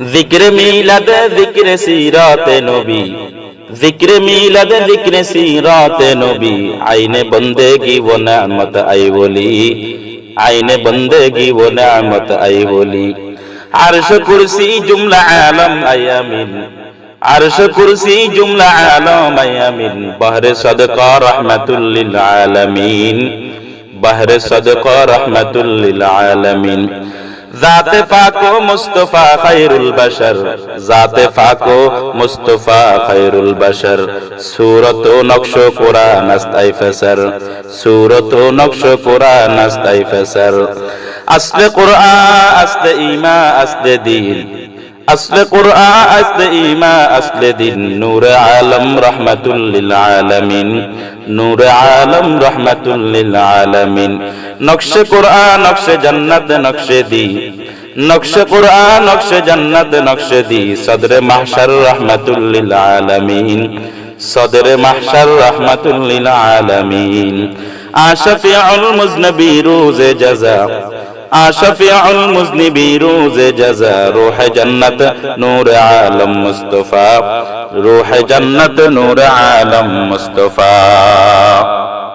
জিক্র মিলাদ, জিক্র সিরাত নবী। জিক্র মিলাদ, জিক্র সিরাত নবী। আইনে বন্দেগি ও নামত আই বলি। আইনে বন্দেগি ও নামত আই বলি। আরশ কুরসি জুমলা আলম আয়ামিন আরশ কুরসি জুমলা আলম আয়ামিন বহরে সদকা রহমাতুল্লিল আলামিন। বহরে সদকা রহমাতুল্লিল আলামিন। জাতে ফাকো মুস্তফা খায়রুল বাশার। জাতে ফাকো মুস্তফা খায়রুল বাশার। সূরত নকশ কোরআন আস্তাই ফেসার। সূরত নকশ কোরআন আস্তাই ফেসার। আসলে কোরআন আসলে ঈমান আসলে দিন। আসলে কোরআন আসলে ইমা আসলে দিন। নূর আলম রহমাতুল লিল আলামিন, নূর আলম রহমাতুল লিল আলামিন। নকশে কোরআন, নকশে জান্নাত, নকশে দি। নকশে কোরআন, নকশে জান্নাত, নকশে দি। সদরে মাহশার রহমাতুল লিল আলামিন, সদরে মাহশার রহমাতুল লিল আলামিন। আশফিউল মুজনবী রোজে জাযা আশফিউল মুজনিবি রোজে জাযা রূহ জান্নাত নূর আলম মুস্তাফা রূহ জান্নাত নূর আলম মুস্তাফা।